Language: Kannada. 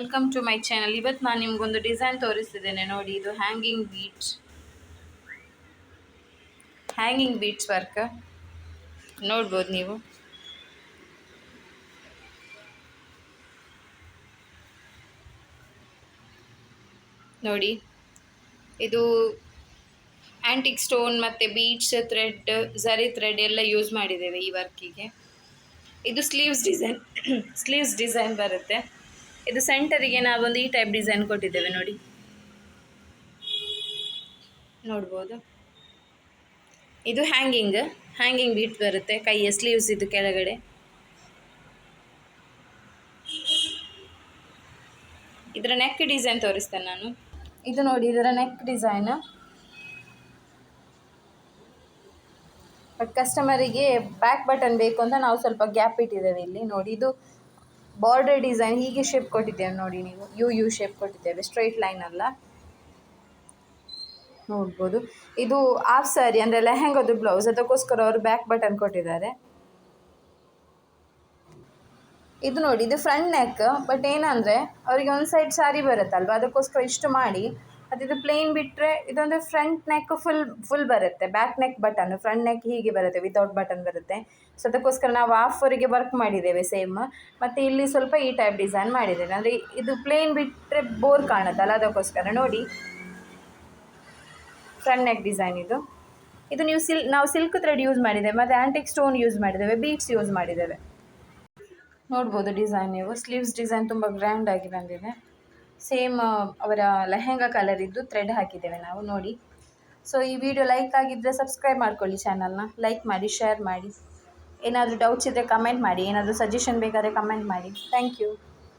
Welcome to my channel. ಇವತ್ತು ನಾನು ನಿಮ್ಗೊಂದು ಡಿಸೈನ್ ತೋರಿಸ್ತಿದ್ದೇನೆ. ನೋಡಿ, ಇದು hanging beads hanging beads work ನೋಡ್ಬೋದು ನೀವು. ನೋಡಿ, ಇದು ಆ್ಯಂಟಿಕ್ ಸ್ಟೋನ್ ಮತ್ತು ಬೀಟ್ಸ್ ಥ್ರೆಡ್ ಝರಿ ಥ್ರೆಡ್ ಎಲ್ಲ ಯೂಸ್ ಮಾಡಿದ್ದೇವೆ ಈ ವರ್ಕಿಗೆ ಇದು ಸ್ಲೀವ್ಸ್ ಡಿಸೈನ್ ಸ್ಲೀವ್ಸ್ ಡಿಸೈನ್ ಬರುತ್ತೆ. ಇದು ಸೆಂಟರಿಗೆ ನಾವೊಂದು ಈ ಟೈಪ್ ಡಿಸೈನ್ ಕೊಟ್ಟಿದ್ದೇವೆ ನೋಡಿ. ನೋಡ್ಬೋದು. ಇದು ಹ್ಯಾಂಗಿಂಗ್ ಹ್ಯಾಂಗಿಂಗ್ ಬೀಟ್ ಬರುತ್ತೆ ಕೈ ಸ್ಲೀವ್ಸ್ ಇದು ಕೆಳಗಡೆ. ಇದರ ನೆಕ್ ಡಿಸೈನ್ ತೋರಿಸ್ತೇನೆ ನಾನು. ಇದು ನೋಡಿ, ಇದರ ನೆಕ್ ಡಿಸೈನ್ ಬಟ್ ಕಸ್ಟಮರಿಗೆ ಬ್ಯಾಕ್ ಬಟನ್ ಬೇಕು ಅಂತ ನಾವು ಸ್ವಲ್ಪ ಗ್ಯಾಪ್ ಇಟ್ಟಿದ್ದೇವೆ ಇಲ್ಲಿ. ನೋಡಿ, ಇದು ಬಾರ್ಡರ್ ಡಿಸೈನ್ ಹೀಗೆ ಶೇಪ್ ಕೊಟ್ಟಿದ್ದೇವೆ ನೋಡಿ ನೀವು. ಯು ಯು ಶೇಪ್ ಕೊಟ್ಟಿದ್ದೇವೆ. ಸ್ಟ್ರೈಟ್ ಲೈನ್ ಅಲ್ಲ. ನೋಡ್ಬೋದು. ಇದು ಆಫ್ ಸ್ಯಾರಿ ಅಂದರೆ ಲೆಹೆಂಗದು ಬ್ಲೌಸ್ ಅದಕ್ಕೋಸ್ಕರ ಅವರು ಬ್ಯಾಕ್ ಬಟನ್ ಕೊಟ್ಟಿದ್ದಾರೆ. ಇದು ನೋಡಿ, ಇದು ಫ್ರಂಟ್ ನೆಕ್ ಬಟ್ ಏನಂದರೆ, ಅವರಿಗೆ ಒಂದು ಸೈಡ್ ಸಾರಿ ಬರುತ್ತಲ್ವ? ಅದಕ್ಕೋಸ್ಕರ ಇಷ್ಟು ಮಾಡಿ. ಇದು ಪ್ಲೇನ್ ಬಿಟ್ಟರೆ ಇದೊಂದು ಫ್ರಂಟ್ ನೆಕ್ ಫುಲ್ ಫುಲ್ ಬರುತ್ತೆ. Back neck button front neck ಹೀಗೆ ಬರುತ್ತೆ ವಿತೌಟ್ ಬಟನ್ ಬರುತ್ತೆ. ಸೊ ಅದಕ್ಕೋಸ್ಕರ ನಾವು ಆಫರಿಗೆ ವರ್ಕ್ ಮಾಡಿದ್ದೇವೆ ಸೇಮ್ ಮತ್ತು ಇಲ್ಲಿ ಸ್ವಲ್ಪ ಈ ಟೈಪ್ ಡಿಸೈನ್ ಮಾಡಿದ್ದೇವೆ ಅಂದರೆ ಇದು ಪ್ಲೇನ್ ಬಿಟ್ಟರೆ ಬೋರ್ ಕಾಣುತ್ತಲ್ಲ, ಅದಕ್ಕೋಸ್ಕರ. ನೋಡಿ. ಫ್ರಂಟ್ ನೆಕ್ ಡಿಸೈನ್ ಇದು. ಇದು ನೀವು ಸಿಲ್ ನಾವು ಸಿಲ್ಕ್ ಥ್ರೆಡ್ ಯೂಸ್ ಮಾಡಿದ್ದೇವೆ, ಮತ್ತು ಆ್ಯಂಟಿಕ್ ಸ್ಟೋನ್ ಯೂಸ್ ಮಾಡಿದ್ದೇವೆ ಬೀಟ್ಸ್ ಯೂಸ್ ಮಾಡಿದ್ದೇವೆ. ನೋಡ್ಬೋದು ಡಿಸೈನ್ ನೀವು. ಸ್ಲೀವ್ಸ್ ಡಿಸೈನ್ ತುಂಬ ಗ್ರ್ಯಾಂಡ್ ಆಗಿ ಬಂದಿದೆ. ಸೇಮ್ ಅವರ ಲೆಹೆಂಗಾ ಕಲರ್ ಇದ್ದು ಥ್ರೆಡ್ ಹಾಕಿದ್ದೇವೆ ನಾವು, ನೋಡಿ. ಸೊ ಈ ವಿಡಿಯೋ ಲೈಕ್ ಆಗಿದ್ದರೆ ಸಬ್ಸ್ಕ್ರೈಬ್ ಮಾಡ್ಕೊಳ್ಳಿ ಚಾನಲ್ನ ಲೈಕ್ ಮಾಡಿ ಶೇರ್ ಮಾಡಿ. ಏನಾದರೂ ಡೌಟ್ಸ್ ಇದ್ದರೆ ಕಮೆಂಟ್ ಮಾಡಿ. ಏನಾದರೂ ಸಜೆಷನ್ ಬೇಕಾದರೆ ಕಮೆಂಟ್ ಮಾಡಿ. Thank you